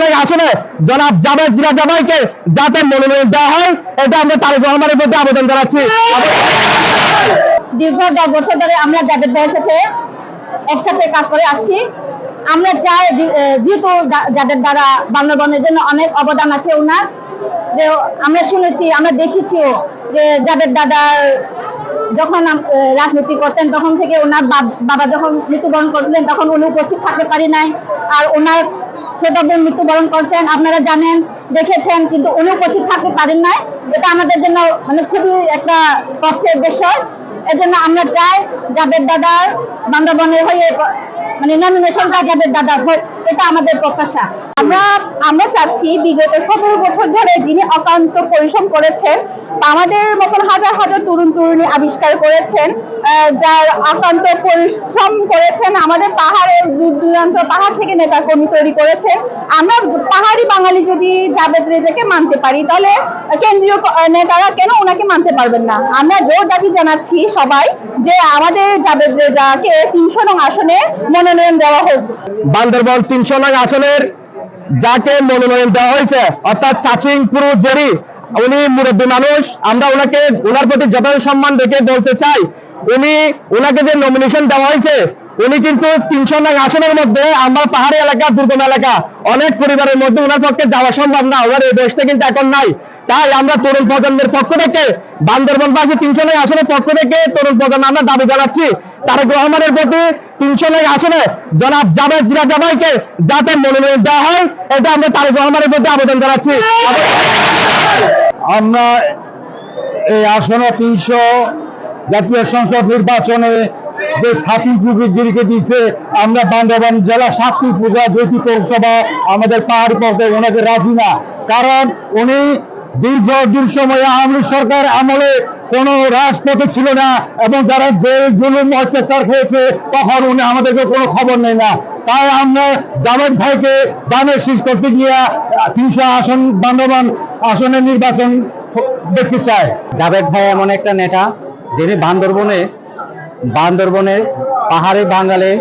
নয় আসনে জনাব জাবেদ জিরা জামাইকে যাতে মনোনয়ন দেওয়া হয়, এটা আমরা তারেক রহমানের প্রতি আবেদন জানাচ্ছি। দীর্ঘ দশ বছর ধরে আমরা যাদের ভাইয়ের সাথে একসাথে কাজ করে আসছি। আমরা চাই যেহেতু যাদের দ্বারা বান্দরবনের জন্য অনেক অবদান আছে ওনার, যে আমরা শুনেছি, আমরা দেখেছিও যে যাদের দাদার যখন রাজনীতি করতেন, তখন থেকে ওনার বাবা যখন মৃত্যুবরণ করছিলেন, তখন উনি উপস্থিত থাকতে পারি নাই। আর ওনার বোন মৃত্যুবরণ করছেন, আপনারা জানেন, দেখেছেন, কিন্তু উনি উপস্থিত থাকতে পারেন নাই। এটা আমাদের জন্য মানে খুবই একটা কষ্টের বিষয়। এজন্য আমরা চাই যাদের দাদার বান্দরবনের হয়ে মানে নমিনেশনটা যাদের দাদার হয় এটা আমাদের প্রত্যাশা। আমরা আমরা চাচ্ছি বিগত সতেরো বছর ধরে যিনি অকান্ত পরিশ্রম করেছেন আমাদের মতন হাজার হাজার তরুণ তরুণী আবিষ্কার করেছেন যার আক্রান্ত পরিশ্রম করেছেন, আমাদের পাহাড়ের দূর দূরান্ত, পাহাড় থেকে নেতা কর্মী তৈরি করেছেন। আমরা পাহাড়ি বাঙালি যদি জাবেদ রেজাকে মানতে পারি, তাহলে কেন্দ্রীয় নেতারা কেন ওনাকে মানতে পারবেন না? আমরা জোর দাবি জানাচ্ছি সবাই যে আমাদের জাবেদ রেজাকে তিনশো নং আসনে মনোনয়ন দেওয়া হোক। বান্দরবন তিনশো নয় আসনের যাকে মনোনয়ন দেওয়া হয়েছে, অর্থাৎ চাচিং পুরু জেরি উনি মুরব্বী মানুষ, আমরা ওনাকে, ওনার প্রতি যথাযথ সম্মান রেখে বলতে চাই, উনি ওনাকে যে নমিনেশন দেওয়া হয়েছে, উনি কিন্তু তিনশো নয় আসনের মধ্যে আমার পাহাড়ি এলাকা, দুর্গম এলাকা, অনেক পরিবারের মধ্যে ওনার পক্ষে যাওয়া সম্ভব না, ওনার এই দেশটা কিন্তু এখন নাই। তাই আমরা তরুণ প্রজন্মের পক্ষ থেকে, বান্দরবনবাসী তিনশো নয় আসনের পক্ষ থেকে তরুণ প্রজন্ম আমরা দাবি জানাচ্ছি, তারেক রহমানের প্রতি তিনশো নয় আসনে জনাব জাবেদ জিরা জামাইকে যাতে মনোনয়ন দেওয়া হয়, এটা আমরা তারেক রহমানের প্রতি আবেদন জানাচ্ছি। আমরা এই আসনে তিনশো জাতীয় সংসদ নির্বাচনে যে সাথী প্রকৃতিকে দিয়েছে, আমরা বান্দরবান জেলা সাতটি পূজা দুইটি পৌরসভা আমাদের পাহাড় পথে ওনাকে রাজি না। কারণ উনি দীর্ঘ দীর্ঘ সময় আওয়ামী সরকার আমলে কোনো রাজপথে ছিল না এবং যারা জেল, জুলুম, অত্যাচার খেয়েছে, তখন উনি আমাদেরকে কোনো খবর নেই না। তাই আমরা জাভেদ ভাইকে দানের শীষ করতে গিয়ে তিনশো আসন বান্দরবান আসনের নির্বাচন দেখতে চাই জাভেদ ভাই এমন একটা নেতা যিনি বান্দরবনে বান্দরবনের পাহাড়ি বাঙালি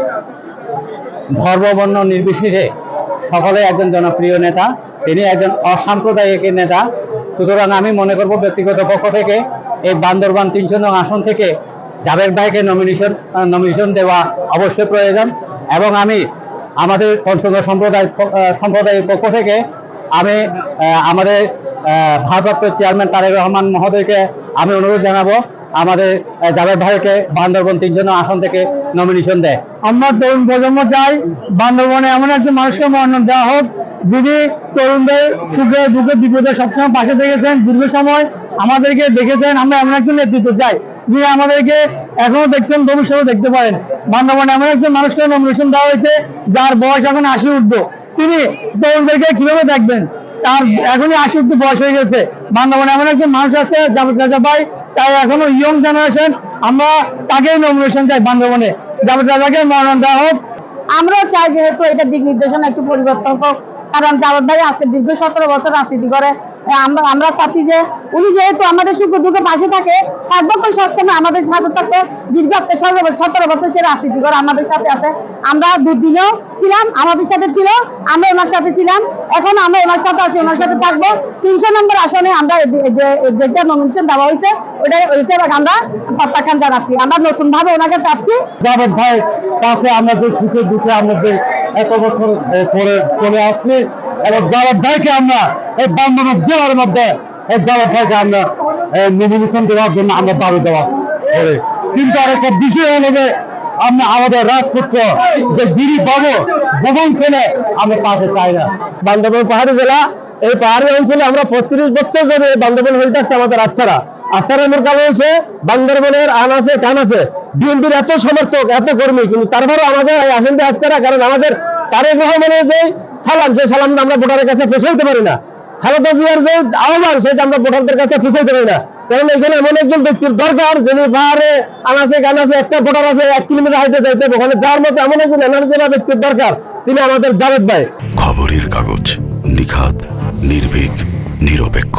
ধর্মবর্ণ নির্বিশেষে সকলে একজন জনপ্রিয় নেতা, তিনি একজন অসাম্প্রদায়িক নেতা। সুতরাং আমি মনে করব ব্যক্তিগত পক্ষ থেকে এই বান্দরবান তিনশো নং আসন থেকে জাভেদ ভাইকে নমিনেশন নমিনেশন দেওয়া অবশ্যই প্রয়োজন এবং আমি আমাদের পঞ্চগড় সম্প্রদায় সম্প্রদায়ের পক্ষ থেকে আমি আমাদের ভারপ্রাপ্ত চেয়ারম্যান তারেক রহমান মহোদয়কে আমি অনুরোধ জানাব, আমাদের জাভেদ ভাইকে বান্দরবন তিনজন আসন থেকে নমিনেশন দেয়। আমরা তরুণ প্রজন্ম চাই, বান্দরবনে এমন একজন মানুষকে মনোনয়ন দেওয়া হোক, যিনি তরুণদের সুখে দুঃখে বিপদে সবসময় পাশে থেকেছেন, দীর্ঘ সময় আমাদেরকে দেখেছেন, আমরা এমন একজন নেতৃত্ব চাই, যিনি আমাদেরকে এখনও দেখছেন ভবিষ্যতে দেখতে পারেন। বান্দরবনে এমন একজন মানুষকে নমিনেশন দেওয়া হয়েছে, যার বয়স এখন আশি উর্ধ তিনি তরুণদেরকে কীভাবে দেখবেন? তার এখনই আশি উর্ধ বয়স হয়ে গেছে। বান্দরবনে এমন একজন মানুষ আছে, জাভেদ রাজা ভাই তাই এখনও ইয়ং জেনারেশন আমরা তাকেই নমিনেশন চাই বান্দরবনে জাভেদ রাজাকে মনোনয়ন দেওয়া হোক। আমরাও চাই যেহেতু এটা দিক নির্দেশনা একটু পরিবর্তন হোক কারণ জাভেদ ভাই আজকে দীর্ঘ সতেরো বছর রাজনীতি করে। আমরা আমরা চাচ্ছি যে উনি যেহেতু আমাদের সুখ দুঃখে পাশে থাকে, সাত বছর সবসময় আমাদের সাথে থাকে, দীর্ঘ একটা সতেরো বছর সে রাজনীতি করে আমাদের সাথে আছে। আমরা দুদিনও ছিলাম, আমাদের সাথে ছিল, আমরা ওনার সাথে ছিলাম, এখন আমরা ওনার সাথে আছি, ওনার সাথে থাকব। তিনশো নম্বর আসনে আমরা যেটা নমিনেশন দেওয়া হয়েছে ওটা ওইটা আমরা প্রত্যাখ্যান জানাচ্ছি। আমরা নতুন ভাবে ওনাকে চাচ্ছি। জাভেদ ভাই, কাছে আমরা যে সুখে দুঃখে আমরা যে এত বছর করে চলে আসছি, এবং জাভেদ ভাইকে আমরা এই বান্দরবান জেলার মধ্যে এই জাভেদ ভাইকে আমরা নমিনেশন দেওয়ার জন্য আমরা দাবি দেওয়া করে। কিন্তু আরেকটা বিষয় হলো যে আমরা আমাদের রাজপুত্র যে গিরি বাবু ভবন খেলে আমরা তাকে চাই না। বান্দরবন পাহাড়ি জেলা, এই পাহাড়ি অঞ্চলে আমরা পঁয়ত্রিশ বছর ধরে বান্দরবন হয়ে আসছে আমাদের আচ্ছারা। আচ্ছারা এমন কারণ হয়েছে, বান্দরবনের কান আছে। বিএনপির এত সমর্থক, এত কর্মী, কিন্তু তারপরে আমাদের এই আসনটি আচ্ছারা, কারণ আমাদের তারেক রহমানের যে সালাম সেই সালামটা আমরা ভোটারের কাছে পৌঁছাইতে পারি না। খালেদা জিয়ার যে আহ্বান, সেটা আমরা ভোটারদের কাছে পৌঁছাইতে পারি না। কারণ এখানে এমন একজন ব্যক্তির দরকার যিনি পাহাড়ে আনাসে কানাসে একটা ভোটার আছে, এক কিলোমিটার হাইটে যাইতে ওখানে যার মতো এমন একজন এনার্জি ব্যক্তির দরকার, তিনি আমাদের জাভেদ ভাই। খবরের কাগজ নিখাত নির্ভীক, নিরপেক্ষ।